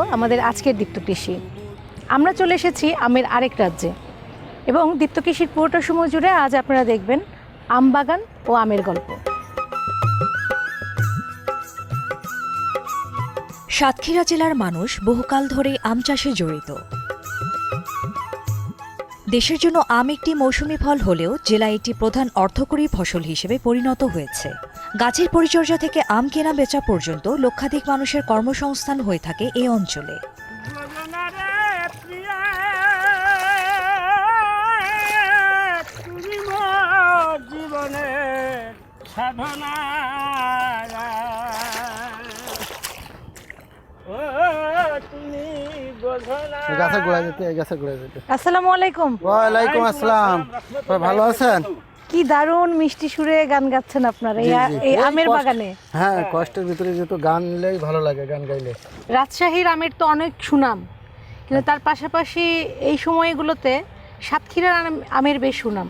আমাদের আজকের দীপ্ত কৃষি। আমরা চলে এসেছি আমের আরেক রাজ্যে। এবং দীপ্ত কৃষির পুরোটা সময় জুড়ে আজ আপনারা দেখবেন আম বাগান ও আমের গল্প। সাতক্ষীরা জেলার মানুষ বহুকাল ধরে আম চাষে জড়িত। দেশের জন্য আম একটি মৌসুমি ফল হলেও জেলা একটি প্রধান অর্থকরী ফসল হিসেবে পরিণত হয়েছে। গাছের পরিচর্যা থেকে আম কেনা বেচা পর্যন্ত লক্ষাধিক মানুষের কর্মসংস্থান হয়ে থাকে এই অঞ্চলে। গাছের গোড়ায় যেতে গাছের গোড়ায় যেতে। আসসালামু আলাইকুম। ওয়ালাইকুম আসসালাম। ভালো আছেন? কি দারুণ মিষ্টি সুরে গান গাচ্ছেন আপনারা এই আমের বাগানে। হ্যাঁ কষ্টের ভিতরে যেহেতু গান নিলেই ভালো লাগে গান গাইলে। রাজশাহীর আমের তো অনেক সুনাম কিন্তু তার পাশাপাশি এই সময়গুলোতে সাতক্ষীরার আমের বেশ সুনাম।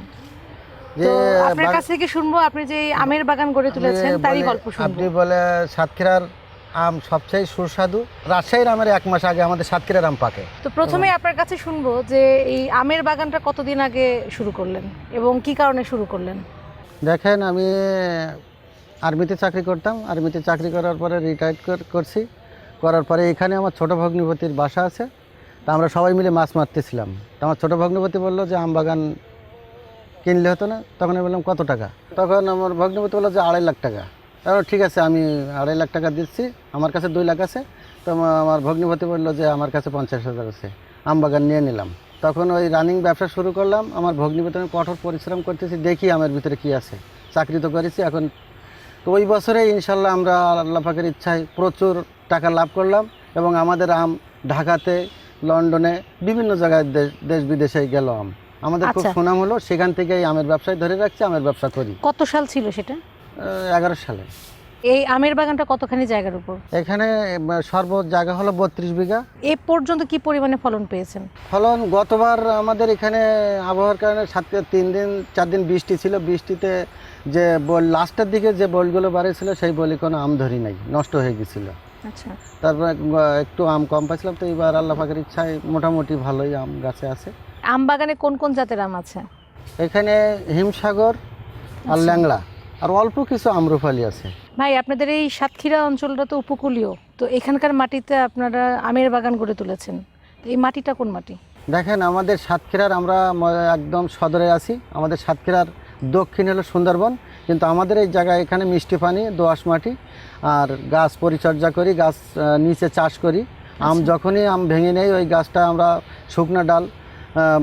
আপনার কাছ থেকে শুনব আপনি যে আমের বাগান গড়ে তুলেছেন তারই গল্প শুনব। আপনি বলে সাতক্ষীরার আম সবচেয়ে সুস্বাদু। রাজশাহীর আমের এক মাস আগে আমাদের সাতক্ষীরার আম পাকে। তো প্রথমে আপনার কাছে শুনব যে এই আমের বাগানটা কতদিন আগে শুরু করলেন এবং কি কারণে শুরু করলেন? দেখেন আমি আর্মিতে চাকরি করতাম। আর্মিতে চাকরি করার পরে রিটায়ার্ড করছি। করার পরে এখানে আমার ছোট ভগ্নিপতির বাসা আছে। তা আমরা সবাই মিলে মাছ মারতেছিলাম। তা আমার ছোটো ভগ্নিপতি বলল যে আম বাগান কিনলে হতো না? তখন আমি বললাম কত টাকা? তখন আমার ভগ্নিপতি বলল যে আড়াই লাখ টাকা। ঠিক আছে আমি আড়াই লাখ টাকা দিচ্ছি আমার কাছে দুই লাখ আছে। তো আমার ভগ্নিপতি বলল যে আমার কাছে পঞ্চাশ হাজার আছে আম বাগান নিয়ে নিলাম। তখন ওই রানিং ব্যবসা শুরু করলাম আমার ভগ্নিপতি আমি কঠোর পরিশ্রম করতেছি দেখি আমের ভিতরে কি আছে। চাকরি তো করেছি এখন। তো ওই বছরে ইনশাল্লাহ আমরা আল্লাহ পাকের ইচ্ছায় প্রচুর টাকা লাভ করলাম এবং আমাদের আম ঢাকাতে লন্ডনে বিভিন্ন জায়গায় দেশ দেশ বিদেশে গেল আম। আমাদের খুব আচ্ছা। সুনাম হলো সেখান থেকে এই আমের ব্যবসায় ধরে রাখছি আমের ব্যবসা করি। কত সাল ছিল সেটা? এগারো সালে। এই আমের বাগানটা কতখানি জায়গার উপর? এখানে সর্ব জায়গা হলো বত্রিশ বিঘা। এ পর্যন্ত কি পরিমাণে ফলন পেয়েছেন? ফলন গতবার আমাদের এখানে আবহাওয়ার কারণে সাত তিন দিন চার দিন বৃষ্টি ছিল। বৃষ্টিতে যে বল লাস্টের দিকে যে বলগুলো বাড়িয়েছিল সেই বলি কোনো আম ধরি নাই নষ্ট হয়ে গেছিল। আচ্ছা। তারপরে একটু আম কম পাইছিলাম তো এবার আল্লাহ পাকের ইচ্ছায় মোটামুটি ভালোই আম গাছে আছে। আম বাগানে কোন কোন জাতের আম আছে? এখানে হিমসাগর আর ল্যাংড়া। আর অল্প কিছু আমরুফালি আছে। ভাই আপনাদের এই সাতক্ষীরা অঞ্চলটা তো উপকূলীয়। তো এখানকার মাটিতে আপনারা আমের বাগান গড়ে তুলেছেন। তো এই মাটিটা কোন মাটি? দেখেন আমাদের সাতক্ষীরার আমরা একদম সদরে আছি। আমাদের সাতক্ষীরার দক্ষিণ হলো সুন্দরবন। কিন্তু আমাদের এই জায়গায় এখানে মিষ্টি পানি দোআঁশ মাটি আর গাছ পরিচর্যা করি গাছ নিচে চাষ করি। আম যখনই আম ভেঙে নেই ওই গাছটা আমরা শুকনো ডাল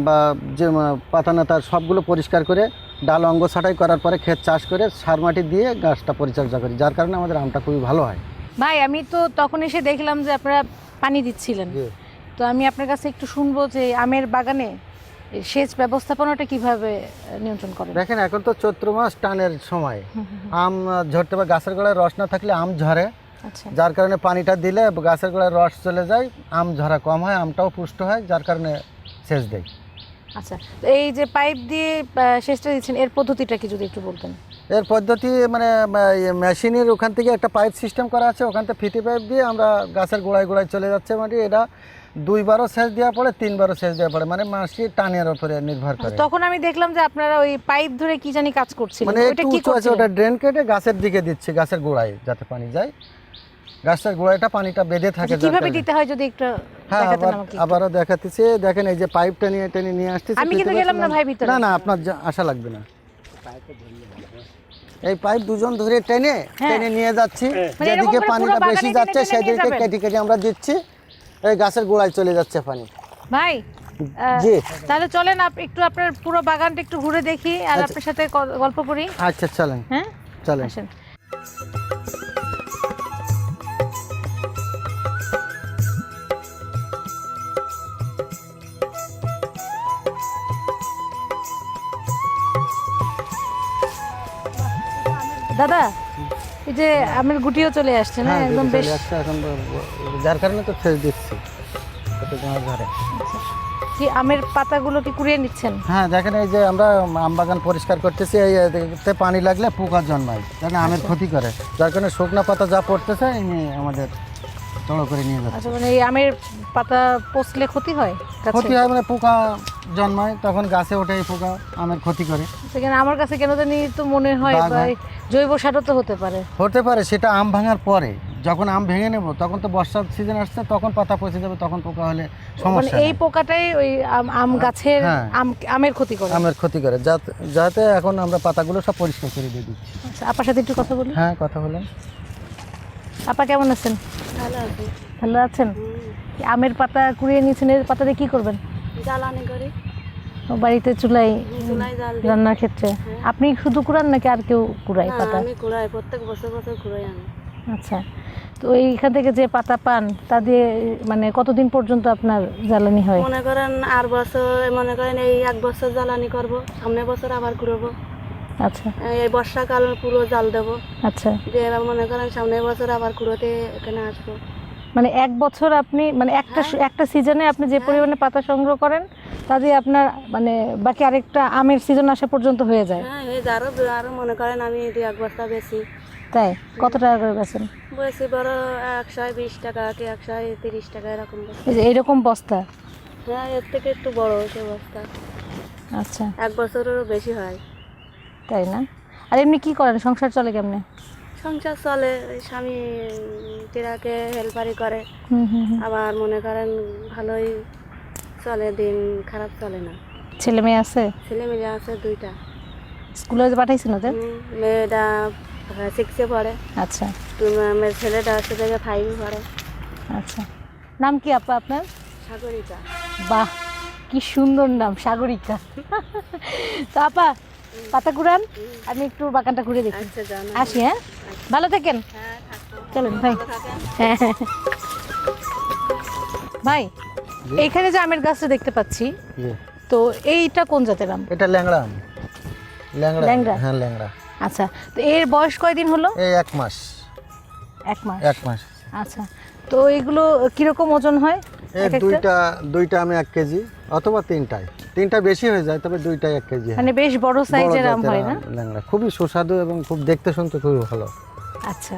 বা যে আহ, পাতা নাতা সবগুলো পরিষ্কার করে ডাল অঙ্গ ছাটাই করার পরে ক্ষেত চাষ করে সার মাটি দিয়ে গাছটা পরিচর্যা করি যার কারণে আমাদের আমটা খুবই ভালো হয়। ভাই আমি তো তখন এসে দেখলাম যে আপনারা পানি দিচ্ছিলেন। তো আমি আপনার কাছে একটু শুনব যে আমের বাগানে সেচ ব্যবস্থাপনাটা কীভাবে নিয়ন্ত্রণ করে দেখেন এখন তো চৈত্র মাস টানের সময়। আম ঝরতে বা গাছের গোড়ায় রস না থাকলে আম ঝরে। আচ্ছা। যার কারণে পানিটা দিলে গাছের গোড়ায় রস চলে যায় আম ঝরা কম হয় আমটাও পুষ্ট হয় যার কারণে সেচ দেয়। আচ্ছা এই যে পাইপ দিয়ে সেচটা দিচ্ছেন এর পদ্ধতিটা কি যদি একটু বলতেন? এর পদ্ধতি মানে মেশিনের ওখান থেকে একটা পাইপ সিস্টেম করা আছে ওখান থেকে ফিটি পাইপ দিয়ে আমরা গাছের গোড়ায় গোড়ায় চলে যাচ্ছে মানে এটা দুইবারও সেচ দেওয়া পড়ে তিনবারও সেচ দেওয়া পড়ে মানে মাসি টানের উপরে নির্ভর করে। তখন আমি দেখলাম যে আপনারা ওই পাইপ ধরে কি জানি কাজ করছিলেন মানে একটু কি করছিলেন? ওটা ড্রেন কেটে গাছের দিকে দিচ্ছে গাছের গোড়ায় যাতে পানি যায়। গাছের গোড়ায়টা পানিটা বেঁধে থাকে আচ্ছা, কীভাবে দিতে হয় যদি একটু হ্যাঁ আবার আবারও দেখাতেছে। দেখেন এই যে পাইপটা নিয়ে টেনে নিয়ে আসতেছে আমি কিন্তু গেলাম না ভাই ভিতরে। না না আপনার আশা লাগবে না। এই পাইপ দুজন ধরে টেনে হ্যাঁ। টেনে নিয়ে যাচ্ছি। মানে যেদিকে পানিটা বেশি যাচ্ছে সেদিকে কেটে কেটে আমরা দিচ্ছি। এই গাছের গোড়ায় চলে যাচ্ছে পানি। ভাই জি। তাহলে চলেন আপ- একটু আপনার পুরো বাগানটা একটু ঘুরে দেখি আর আচ্ছা। আপনার সাথে গল্প করি। আচ্ছা চলেন। হ্যাঁ? চলেন। আসেন। দাদা এই যে আমের গুটিও চলে আসছে না? হ্যাঁ একদম বেশ এখন যার কারণে তো সেচ দিচ্ছি তোমার ঘরে কি আমের পাতাগুলো কি কুড়িয়ে নিচ্ছেন? হ্যাঁ দেখেন এই যে আমরা আম বাগান পরিষ্কার করতেছি এই এতে পানি লাগলে পোকা জন্মায় কারণ আমের ক্ষতি করে। যার কারণে শুকনো পাতা যা পড়তেছে আমাদের চড়ো করে নিয়ে যাচ্ছে। আচ্ছা মানে এই আমের পাতা পচলে ক্ষতি হয়? ক্ষতি হয় মানে পোকা জন্মায় তখন গাছে ওঠে এই পোকা আমের ক্ষতি করে। সেখানে আমার কাছে কেন জানি তো মনে হয় দাগ হয়। জৈব সারও তো হতে পারে। হতে পারে সেটা আম ভাঙার পরে। যখন আম ভেঙে নেব তখন তো বর্ষার সিজন আসছে তখন পাতা পচে যাবে তখন পোকা হলে মানে সমস্যা এই পোকাটাই ওই আম- আম গাছের হ্যাঁ। আম আমের ক্ষতি করে। আমের ক্ষতি করে। যাতে যাতে এখন আমরা পাতাগুলো সব পরিষ্কার করে দিয়ে দিচ্ছি। আচ্ছা আপার সাথে একটু কথা বলি। হ্যাঁ কথা বলেন। আপা কেমন আছেন? ভালো আছি। ভালো আছেন? আমের পাতা কুড়িয়ে নিয়েছেন এর পাতা দিয়ে কি করবেন? জ্বালানি করি। বাড়িতে চুলাই রান্নার ক্ষেত্রে? আপনি শুধু কুড়ান নাকি আর কেউ কুড়ায় না, পাতা? আমি কুড়াই প্রত্যেক বছর বছর কুড়াই আনি আচ্ছা। তো এইখান থেকে যে পাতা পান তা দিয়ে মানে কতদিন পর্যন্ত আপনার জ্বালানি হয়? মনে করেন আর বছর মনে করেন এই এক বছর জ্বালানি করব সামনের বছর আবার কুড়াবো। আচ্ছা। এই বর্ষাকাল পুরো জাল দেবো। আচ্ছা। দিয়ে মনে করেন সামনের বছর আবার কুড়োতে এখানে আসব। মানে এক বছর আপনি মানে একটা একটা সিজনে আপনি যে পরিমাণে পাতা সংগ্রহ করেন তা দিয়ে আপনার মানে বাকি আরেকটা আমের সিজন আসা পর্যন্ত হয়ে যায়। হ্যাঁ এই আরও আরও মনে করেন আমি দুই এক বস্তা বেশি। তাই? কত টাকা করে বেছেন বেশি বড় একশো বিশ টাকা কি একশো তিরিশ টাকা এরকম এই যে এইরকম বস্তা? হ্যাঁ এর থেকে একটু বড় সে বস্তা। আচ্ছা। এক বছরেরও বেশি হয়। তাই না? আর এমনি কি করেন? সংসার চলে কেমনে? সংসার চলে ওই স্বামী টিরাকে হেল্পারি করে। আবার মনে করেন ভালোই চলে দিন খারাপ চলে না। ছেলে মেয়ে আছে? ছেলে মেয়ে আছে দুইটা। স্কুলে যে পাঠাইছেন ওদের? মেয়েটা সিক্সে পড়ে। আচ্ছা। তুমি ছেলেটা হচ্ছে থেকে ফাইভে পড়ে। আচ্ছা। নাম কি আপা আপনার? সাগরিকা। বাহ কি সুন্দর নাম সাগরিকা। তো আপা পাতা কুড়ান আমি একটু বাগানটা ঘুরে দেখি। আচ্ছা আসি হ্যাঁ? ভালো থাকেন। হ্যাঁ চলেন ভাই। ভাই এইখানে যে আমের গাছটা দেখতে পাচ্ছি তো এইটা কোন জাতের আম? এটা ল্যাংড়া আম। ল্যাংড়া ল্যাংড়া? হ্যাঁ ল্যাংড়া। আচ্ছা তো এর বয়স কয়দিন হলো? এই এক মাস। এক মাস? এক মাস। আচ্ছা তো এগুলো কীরকম ওজন হয়? এক দুইটা দুইটা আমি এক কেজি। অথবা তিনটায়। তিনটা বেশি হয়ে যায় তবে দুইটাই এক কেজি মানে বেশ বড় সাইজের আম হয় না? ল্যাংড়া। খুবই সুস্বাদু এবং খুব দেখতে শুনতে খুবই ভালো। আচ্ছা।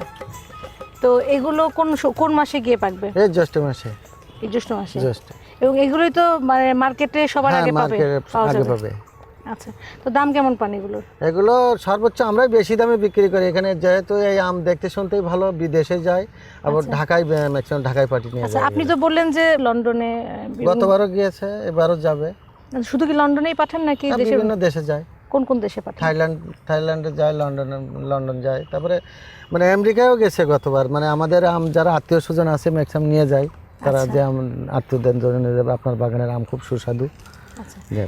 তো এগুলো কোন কোন মাসে গিয়ে পাকবে? এই জ্যৈষ্ঠ মাসে। এই জ্যৈষ্ঠ মাসে? জ্যৈষ্ঠ। এবং এগুলোই তো মানে মার্কেটে সবার হ্যাঁ আগে পাবে? আগে পাবে। আচ্ছা তো দাম কেমন পান এগুলোর এগুলো সর্বোচ্চ আমরাই বেশি দামে বিক্রি করি। এখানে যেহেতু এই আম দেখতে শুনতেই ভালো বিদেশে যায় আবার ঢাকায় ম্যাক্সিমাম ঢাকায় পাঠিয়ে নিয়ে আচ্ছা আপনি তো বললেন যে লন্ডনে গতবারও গিয়েছে এবারও যাবে। শুধু কি লন্ডনেই পাঠান নাকি হ্যাঁ, দেশের বিভিন্ন দেশে যায়। কোন কোন দেশে পাঠান? থাইল্যান্ড থাইল্যান্ডে যায় লন্ডনে লন্ডন যায়। তারপরে মানে আমেরিকায়ও গেছে গতবার। মানে আমাদের আম যারা আত্মীয় স্বজন আছে ম্যাক্সিমাম নিয়ে যায়। তারা আচ্ছা। যে আম আত্মীয়দের জন্য আপনার বাগানের আম খুব সুস্বাদু। আচ্ছা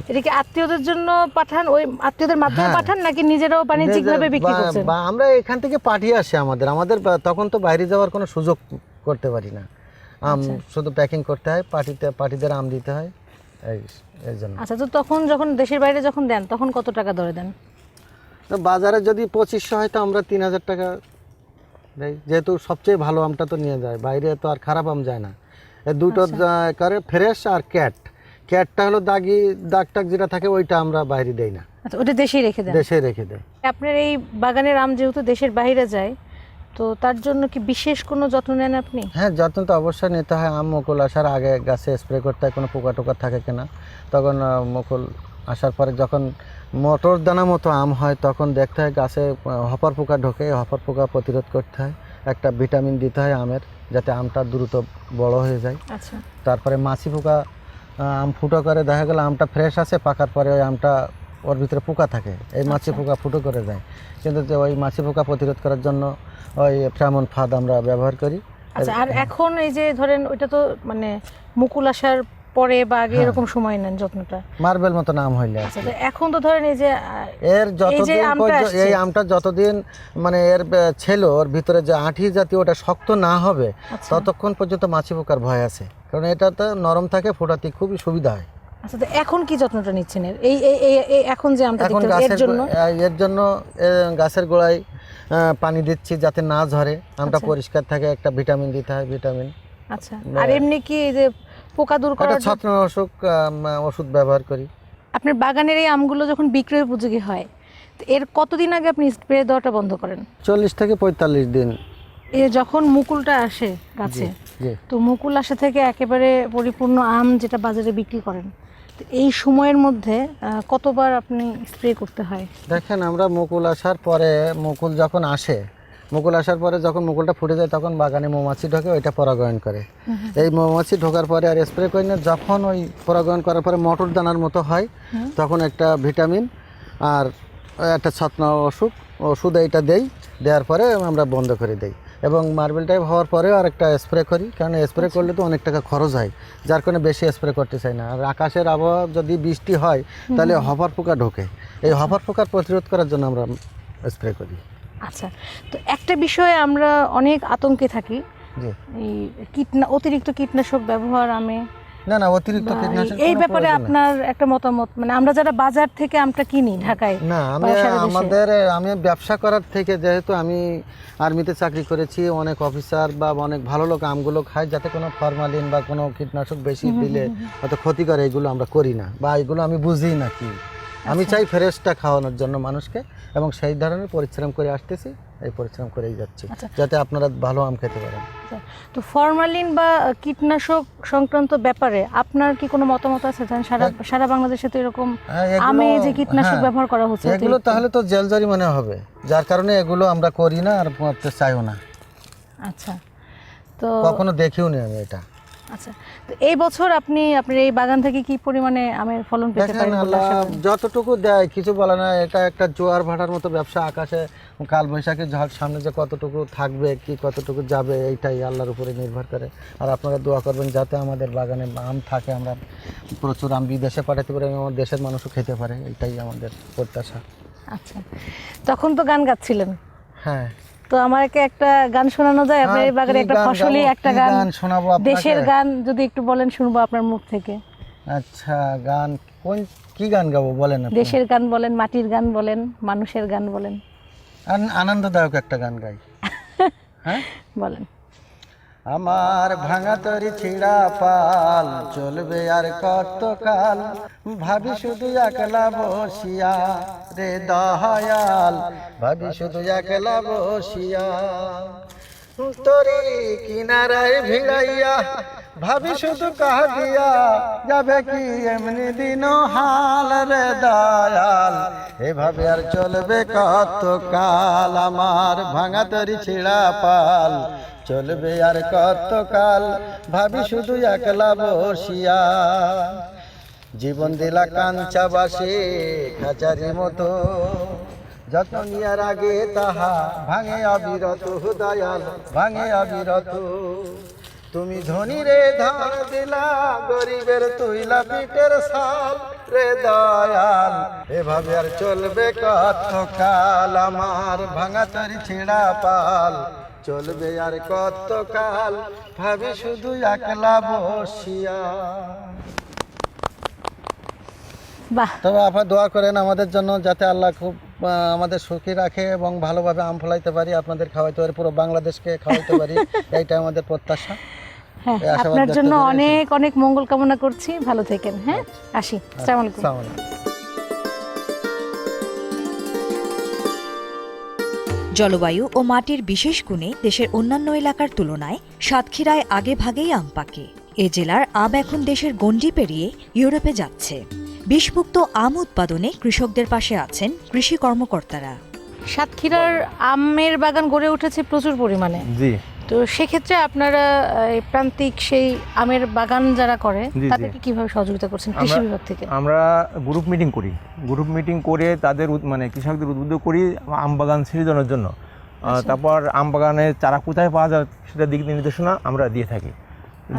এটা কি আত্মীয়দের জন্য পাঠান? ওই আত্মীয়দের মাধ্যমে হ্যাঁ। পাঠান নাকি নিজেরাও বাণিজ্যিকভাবে বিক্রি বা- করছেন? আমরা এখান থেকে পাঠিয়ে আসি আমাদের। আমাদের তখন তো বাইরে যাওয়ার কোনো সুযোগ করতে পারি না। আম আচ্ছা। শুধু প্যাকিং করতে হয় পার্টিতে পার্টিদের আম দিতে হয় এই এর জন্য। আচ্ছা তো তখন যখন দেশের বাইরে যখন দেন তখন কত টাকা ধরে দেন? তো বাজারে যদি পঁচিশশো হয় তো আমরা তিন হাজার টাকা দেই। যেহেতু সবচেয়ে ভালো আমটা তো নিয়ে যায়। বাইরে তো আর খারাপ আম যায় না। দুটো আচ্ছা। করে ফ্রেশ আর ক্যাট ক্যাটটা হলো দাগি দাগ টাগ যেটা থাকে ওইটা আমরা বাইরে দেই না। আচ্ছা ওটা দেশেই রেখে দেন? দেশে রেখে দেয় আপনার এই বাগানের আম যেহেতু দেশের বাইরে যায় তো তার জন্য কি বিশেষ কোনো যত্ন নেন আপনি? হ্যাঁ যত্ন তো অবশ্যই নিতে হয়। আম মুকুল আসার আগে গাছে স্প্রে করতে হয় কোনো পোকা টোকা থাকে কিনা। তখন আহ, মুকুল আসার পরে যখন মটর দানা মতো আম হয় তখন দেখতে হয় গাছে আহ, হপার পোকা ঢোকে। এই হপার পোকা প্রতিরোধ করতে হয়। একটা ভিটামিন দিতে হয় আমের যাতে আমটা দ্রুত বড় হয়ে যায়। আচ্ছা। তারপরে মাছি পোকা আম ফুটো করে দেখা গেল আমটা ফ্রেশ আছে পাকার পরে ওই আমটা ওর ভিতরে পোকা থাকে। এই মাছি পোকা ফুটো করে দেয়। কিন্তু যে ওই মাছি পোকা প্রতিরোধ করার জন্য ওই ফ্রামন ফাদ আমরা ব্যবহার করি। আচ্ছা আর এখন এই যে ধরেন ওইটা তো মানে মুকুল আসার পরে বা আগে হ্যাঁ। এরকম সময় নেন যত্নটা। মার্বেল মতো নাম হইলে আচ্ছা এখন তো ধরেন এই যে এর যতদিন এই আমটা যতদিন মানে এর ছিল ওর ভিতরে যে আঠি জাতীয় ওটা শক্ত না হবে আচ্ছা। ততক্ষণ পর্যন্ত মাছি পোকার ভয় আছে। কারণ এটা তো নরম থাকে ফোটাতে খুবই সুবিধা হয়। আচ্ছা তো এখন কি যত্নটা নিচ্ছেন এর? এই এই এখন যে আমটা এখন এর গাছের জন্য? এর জন্য গাছের গোড়ায় পানি দিচ্ছি যাতে না ঝরে। আমটা আচ্ছা। পরিষ্কার থাকে একটা ভিটামিন দিতে হয় ভিটামিন। আচ্ছা আর এমনি কি এই যে পোকা দূর করার ছত্রনাশক ওষুধ ব্যবহার করি। আপনার বাগানের এই আমগুলো যখন বিক্রয় উপযোগী হয় তো এর কতদিন আগে আপনি স্প্রে দেওয়াটা বন্ধ করেন? চল্লিশ থেকে পঁয়তাল্লিশ দিন। এ যখন মুকুলটা আসে গাছে তো মুকুল আসা থেকে একেবারে পরিপূর্ণ আম যেটা বাজারে বিক্রি করেন তো এই সময়ের মধ্যে কতবার আপনি স্প্রে করতে হয়? দেখেন আমরা মুকুল আসার পরে মুকুল যখন আসে মুকুল আসার পরে যখন মুকুলটা ফুটে যায়, তখন বাগানে মৌমাছি ঢোকে, ওইটা পরাগায়ন করে। এই মৌমাছি ঢোকার পরে আর স্প্রে করি না, যখন ওই পরাগায়ন করার পরে মটর দানার মতো হয়, তখন একটা ভিটামিন আর একটা ছত্না ওষুধ ওষুধ এইটা দেই, দেওয়ার পরে আমরা বন্ধ করে দেই। এবং মার্বেল টাইপ হওয়ার পরেও আর একটা স্প্রে করি, কারণ স্প্রে করলে তো অনেক টাকা খরচ হয়, যার কারণে বেশি স্প্রে করতে চাই না। আর আকাশের আবহাওয়া যদি বৃষ্টি হয়, তাহলে হফার পোকা ঢোকে। এই হফার পোকার প্রতিরোধ করার জন্য আমরা স্প্রে করি। আচ্ছা তো একটা বিষয়ে আমরা অনেক আতঙ্কে থাকি। জি। এই কীটনা অতিরিক্ত কীটনাশক ব্যবহার আমে না না অতিরিক্ত কীটনাশক এই ব্যাপারে আপনার একটা মতামত মানে আমরা যারা বাজার থেকে আমটা কিনি ঢাকায় না আমি? আমাদের আমি ব্যবসা করার থেকে যেহেতু আমি আর্মিতে চাকরি করেছি অনেক অফিসার বা অনেক ভালো লোক আমগুলো খায় যাতে কোনো ফরমালিন বা কোনো কীটনাশক বেশি দিলে হয়তো ক্ষতি করে এগুলো আমরা করি না বা এগুলো আমি বুঝি না কি। আমি আচ্ছা। চাই ফ্রেশটা খাওয়ানোর জন্য মানুষকে এবং সেই ধরনের পরিশ্রম করে আসতেছি এই পরিশ্রম করেই যাচ্ছি আচ্ছা। যাতে আপনারা ভালো আম খেতে পারেন। তো ফরমালিন বা কীটনাশক সংক্রান্ত ব্যাপারে আপনার কি কোনো মতামত আছে? ধরেন সারা সারা বাংলাদেশে তো এরকম হ্যাঁ, আমে যে কীটনাশক হ্যাঁ, ব্যবহার করা হচ্ছে এগুলো তাহলে তো জেল জরিমানা হবে। যার কারণে এগুলো আমরা করি না আর করতে চাইও না। আচ্ছা। তো কখনো দেখিও নি আমি এটা। আচ্ছা তো এই বছর আপনি আপনার এই বাগান থেকে কি পরিমাণে আমের ফলন পেতে পারেন আল্লাহ যতটুকু দেয় কিছু বলে না এটা একটা জোয়ার ভাটার মতো ব্যবসা আকাশে কাল বৈশাখী ঝড় সামনে যে কতটুকু থাকবে কি কতটুকু যাবে এইটাই আল্লাহর উপরে নির্ভর করে। আর আপনারা দোয়া করবেন যাতে আমাদের বাগানে আম থাকে আমরা প্রচুর আম বিদেশে পাঠাতে পারি এবং আমার দেশের মানুষও খেতে পারে এইটাই আমাদের প্রত্যাশা। আচ্ছা তখন তো গান গাচ্ছিলেন। হ্যাঁ। তো আমাকে একটা গান শোনানো যায় আপনার এই আর বাগানে একটা ফসলি একটা গান গান শোনাবো আপনাকে? দেশের গান যদি একটু বলেন শুনব আপনার মুখ থেকে। আচ্ছা গান কোন কি গান গাবো বলেন আপনি? দেশের গান বলেন মাটির গান বলেন মানুষের গান বলেন। আন- আনন্দদায়ক একটা গান গাই। হ্যাঁ? বলেন। আমার ভাঙা তরি ছিড়া পাল, চলবে আর কত কাল ভাবি শুধু একলা বসিয়া রে দহায়াল ভাবি শুধু একলা বসিয়া। তরি কিনারায় ভিড়াইয়া, ভাবি শুধু কাহ দিয়া যাবে কি এমনি দিন হাল রে দয়াল? এভাবে আর চলবে কত কাল আমার ভাঙা তরি ছিড়া পাল চলবে আর কতকাল? ভাবি শুধু একলা বসিয়া জীবন দিলা কাঞ্চা বাসে খাচারি মতো। যত্ন নিয়ার আগে তাহা ভাঙে অবিরত, দয়াল, ভাঙে অবিরত। তুমি ধনী রে ধার দিলা, গরিবের তুইলা পিঠের সাল রে, দয়াল। এভাবে আর চলবে কত কাল আমার ভাঙা তরি ছেঁড়া পাল। চলবে আর কত কাল ভাবি শুধু একলা বসিয়া। বাহ। তবে আপনার দোয়া করেন আমাদের জন্য যাতে আল্লাহ খুব আমাদের সুখী রাখে এবং ভালোভাবে আম ফলাইতে পারি আপনাদের খাওয়াইতে পারি পুরো বাংলাদেশকে খাওয়াইতে পারি এইটা আমাদের প্রত্যাশা। হ্যাঁ আপনার জন্য অনেক অনেক মঙ্গল কামনা করছি। ভালো থেকেন হ্যাঁ? আসি। আসসালামু আলাইকুম। জলবায়ু ও মাটির বিশেষ গুণে দেশের অন্যান্য এলাকার তুলনায় সাতক্ষীরায় আগে ভাগেই আম পাকে। এ জেলার আম এখন দেশের গণ্ডি পেরিয়ে ইউরোপে যাচ্ছে। বিষমুক্ত আম উৎপাদনে কৃষকদের পাশে আছেন কৃষি কর্মকর্তারা। সাতক্ষীরার আমের বাগান গড়ে উঠেছে প্রচুর পরিমাণে। জি। তো সেক্ষেত্রে আপনারা এই প্রান্তিক সেই আমের বাগান যারা করে। তাদেরকে কীভাবে সহযোগিতা করছেন কৃষি বিভাগ থেকে? আমরা গ্রুপ মিটিং করি। গ্রুপ মিটিং করে তাদের মানে কৃষকদের উদ্বুদ্ধ করি আম বাগান সৃজনের জন্য। আহ, তারপর আম বাগানের চারা কোথায় পাওয়া যায় সেটা দিক নির্দেশনা আমরা দিয়ে থাকি।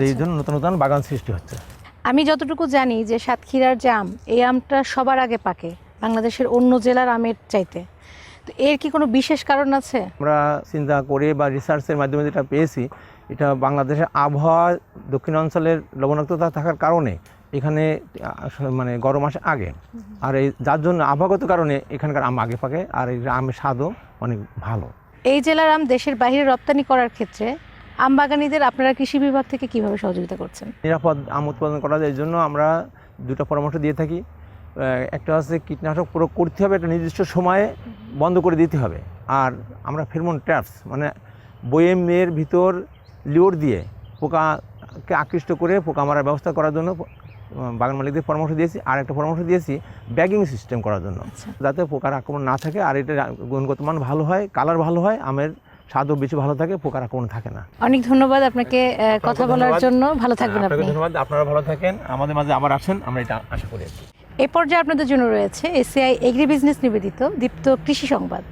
এই জন্য নতুন নতুন বাগান সৃষ্টি হচ্ছে। আমি যতটুকু জানি যে সাতক্ষীরার যে আম এই আমটা সবার আগে পাকে বাংলাদেশের অন্য জেলার আমের চাইতে। তো এর কি কোনো বিশেষ কারণ আছে? আমরা চিন্তা করে বা রিসার্চের মাধ্যমে যেটা পেয়েছি এটা বাংলাদেশের আবহাওয়া দক্ষিণ অঞ্চলের লবণাক্ততা থাকার কারণে এখানে মানে গরম আসে আগে। আর এই যার জন্য আবহাওয়াগত কারণে এখানকার আম আগে পাকে আর এই আমের স্বাদও অনেক ভালো। এই জেলার আম দেশের বাইরে রপ্তানি করার ক্ষেত্রে আম বাগানীদের আপনারা কৃষি বিভাগ থেকে কীভাবে সহযোগিতা করছেন? নিরাপদ আম উৎপাদন করা যায় জন্য আমরা দুটো পরামর্শ দিয়ে থাকি। একটা হচ্ছে কীটনাশক প্রয়োগ করতে হবে একটা নির্দিষ্ট সময়ে বন্ধ করে দিতে হবে। আর আমরা ফেরমোন ট্র্যাপস মানে বয়েমের ভিতর লিওর দিয়ে পোকাকে আকৃষ্ট করে পোকা মারার ব্যবস্থা করার জন্য বাগান মালিকদের পরামর্শ দিয়েছি। আর একটা পরামর্শ দিয়েছি ব্যাগিং সিস্টেম করার জন্য। আচ্ছা। যাতে পোকার আক্রমণ না থাকে আর এটা গুণগত মান ভালো হয় কালার ভালো হয় আমের স্বাদও বেশি ভালো থাকে পোকার আক্রমণ থাকে না। অনেক ধন্যবাদ আপনাকে কথা বলার ধন্যবাদ। জন্য। ভালো থাকবেন আপনাকে আপনি। ধন্যবাদ। আপনারা ভালো থাকেন। আমাদের মাঝে আবার আসেন আমরা এটা আশা করি। এ পর্যায়ে আপনাদের জন্য রয়েছে এসিআই এগ্রি বিজনেস নিবেদিত দীপ্ত কৃষি সংবাদ।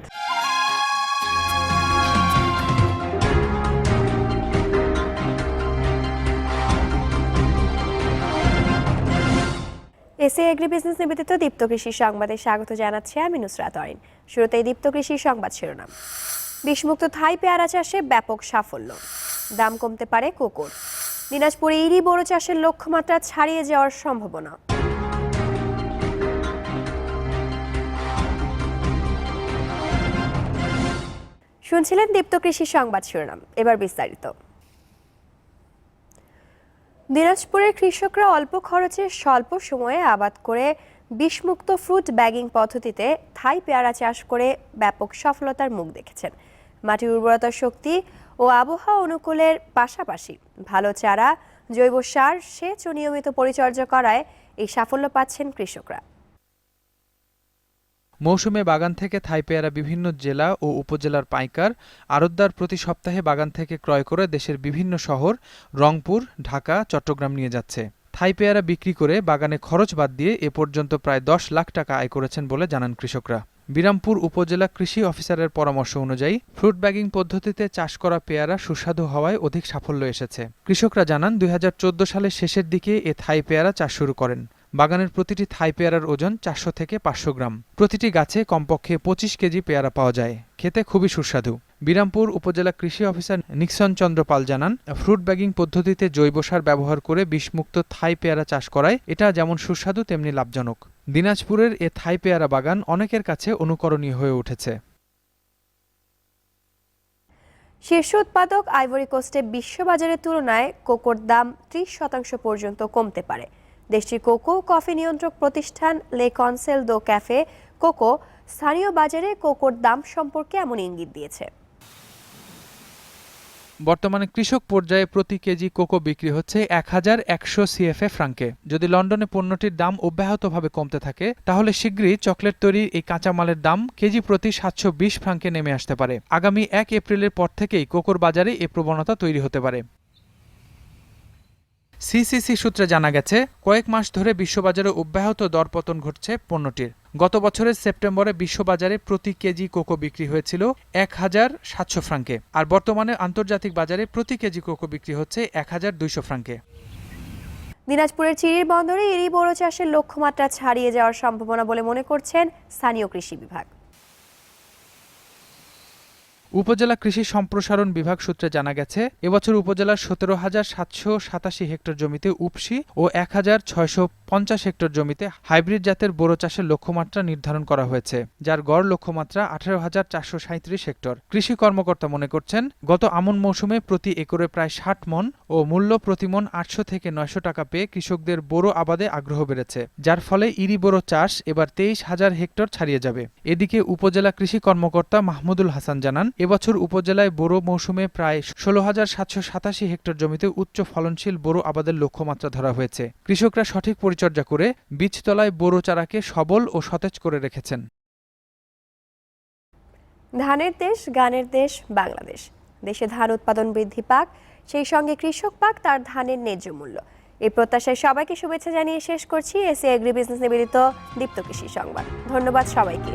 এসএ এগ্রি বিজনেস নিবেদিত দীপ্ত কৃষি সংবাদে স্বাগত জানাচ্ছি আমি নুসরাত অরিন শুরুতেই দীপ্ত কৃষি সংবাদ শিরোনাম। বিষমুক্ত থাই পেয়ারা চাষে ব্যাপক সাফল্য। দাম কমতে পারে কোকোর। দিনাজপুরে ইরি বড় চাষের লক্ষ্যমাত্রা ছাড়িয়ে যাওয়ার সম্ভাবনা। শুনছিলেন দীপ্ত কৃষি সংবাদ শিরোনাম। এবার বিস্তারিত। দিনাজপুরের কৃষকরা অল্প খরচে স্বল্প সময়ে আবাদ করে বিষমুক্ত ফ্রুট ব্যাগিং পদ্ধতিতে থাই পেয়ারা চাষ করে ব্যাপক সফলতার মুখ দেখেছেন। মাটির উর্বরতা শক্তি ও আবহাওয়া অনুকূলের পাশাপাশি ভালো চারা, জৈব সার, সেচ ও নিয়মিত পরিচর্যা করায় এই সাফল্য পাচ্ছেন কৃষকরা। মৌসুমে বাগান থেকে থাই পেয়ারা বিভিন্ন জেলা ও উপজেলার পাইকার আড়তদার প্রতি সপ্তাহে বাগান থেকে ক্রয় করে দেশের বিভিন্ন শহর, রংপুর, ঢাকা, চট্টগ্রাম নিয়ে যাচ্ছে। থাই পেয়ারা বিক্রি করে বাগানে খরচ বাদ দিয়ে এ পর্যন্ত প্রায় দশ লাখ টাকা আয় করেছেন বলে জানান কৃষকরা। বিরামপুর উপজেলা কৃষি অফিসারের পরামর্শ অনুযায়ী, ফ্রুট ব্যাগিং পদ্ধতিতে চাষ করা পেয়ারা সুস্বাদু হওয়ায় অধিক সাফল্য এসেছে। কৃষকরা জানান, দুই হাজার চোদ্দ সালের শেষের দিকে এ থাই পেয়ারা চাষ শুরু করেন। বাগানের প্রতিটি থাই পেয়ারার ওজন চারশো থেকে পাঁচশো গ্রাম। প্রতিটি গাছে কমপক্ষে পঁচিশ কেজি পেয়ারা পাওয়া যায়। খেতে খুবই সুস্বাদু। বিরামপুর উপজেলা কৃষি অফিসার নিক্সন চন্দ্র পাল জানান, ফ্রুট ব্যাগিং পদ্ধতিতে জৈব সার ব্যবহার করে বিষমুক্ত থাই পেয়ারা চাষ করায় এটা যেমন সুস্বাদু, তেমনি লাভজনক। দিনাজপুরের এ থাই পেয়ারা বাগান অনেকের কাছে অনুকরণীয় হয়ে উঠেছে। শীর্ষ উৎপাদক আইভরি কোস্টে বিশ্ববাজারের তুলনায় কোকোর দাম ত্রিশ শতাংশ পর্যন্ত কমতে পারে। দেশটির কোকো কফি নিয়ন্ত্রক প্রতিষ্ঠান লে কনসেল দো ক্যাফে কোকো স্থানীয় বাজারে কোকোর দাম সম্পর্কে এমন ইঙ্গিত দিয়েছে। বর্তমানে কৃষক পর্যায়ে প্রতি কেজি কোকো বিক্রি হচ্ছে এক হাজার একশো সিএফএ ফ্রাঙ্কে। যদি লন্ডনে পণ্যটির দাম অব্যাহতভাবে কমতে থাকে, তাহলে শীঘ্রই চকলেট তৈরির এই কাঁচামালের দাম কেজি প্রতি সাতশো বিশ ফ্রাঙ্কে নেমে আসতে পারে। আগামী এক এপ্রিলের পর থেকেই কোকোর বাজারে এ প্রবণতা তৈরি হতে পারে। সিসিসি সূত্রে জানা গেছে, কয়েক মাস ধরে বিশ্ববাজারে অব্যাহত দরপতন ঘটছে পণ্যটির। গত বছরের সেপ্টেম্বরে বিশ্ববাজারে প্রতি কেজি কোকো বিক্রি হয়েছিল এক হাজার সাতশো ফ্রাঙ্কে, আর বর্তমানে আন্তর্জাতিক বাজারে প্রতি কেজি কোকো বিক্রি হচ্ছে এক হাজার দুইশো ফ্রাঙ্কে। দিনাজপুরের চিরির বন্দরে এরই বড় চাষের লক্ষ্যমাত্রা ছাড়িয়ে যাওয়ার সম্ভাবনা বলে মনে করছেন স্থানীয় কৃষি বিভাগ। উপজেলা কৃষি সম্প্রসারণ বিভাগ সূত্রে জানা গেছে, এবছর উপজেলার সতেরো হাজার সাতশো সাতাশি হেক্টর জমিতে উপসি ও এক হাজার ছয়শো পঞ্চাশ হেক্টর জমিতে হাইব্রিড জাতের বোরো চাষের লক্ষ্যমাত্রা নির্ধারণ করা হয়েছে, যার গড় লক্ষ্যমাত্রা আঠারো হাজার চারশো সাঁত্রিশ হেক্টর। কৃষি কর্মকর্তা মনে করছেন, গত আমন মৌসুমে প্রতি একরে প্রায় ষাট মন ও মূল্য প্রতিমন আটশো থেকে নয়শো টাকা পেয়ে কৃষকদের বোরো আবাদে আগ্রহ বেড়েছে, যার ফলে ইরি বোরো চাষ এবার তেইশ হাজার হেক্টর ছাড়িয়ে যাবে। এদিকে উপজেলা কৃষি কর্মকর্তা মাহমুদুল হাসান জানান এবছর উপজেলায় বোরো মৌসুমে প্রায় ষোলো হাজার সাতশো সাতাশি হেক্টর জমিতে উচ্চ ফলনশীল বোরো আবাদের লক্ষ্যমাত্রা ধরা হয়েছে। কৃষকরা সঠিক পরিচর্যা করে বীজতলায় বোরো চারাকে সবল ও সতেজ করে রেখেছেন। ধানের দেশ, গানের দেশ, বাংলাদেশ। দেশে ধান উৎপাদন বৃদ্ধি পাক, সেই সঙ্গে কৃষক পাক তার ধানের ন্যায্য মূল্য। এই প্রত্যাশায় সবাইকে শুভেচ্ছা জানিয়ে শেষ করছি এসি এগ্রি বিজনেস নিবেদিত দীপ্ত কৃষি সংবাদ। ধন্যবাদ সবাইকে।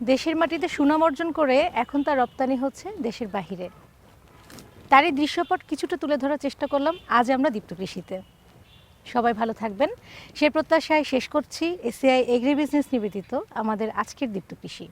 দেশের মাটিতে সুনাম অর্জন করে এখন তার রপ্তানি হচ্ছে দেশের বাহিরে। তারই দৃশ্যপট কিছুটা তুলে ধরার চেষ্টা করলাম, আজ আমরা দীপ্ত কৃষিতে। সবাই ভালো থাকবেন। সে প্রত্যাশায় শেষ করছি এসিআই এগ্রি বিজনেস নিবেদিত আমাদের আজকের দীপ্ত কৃষি।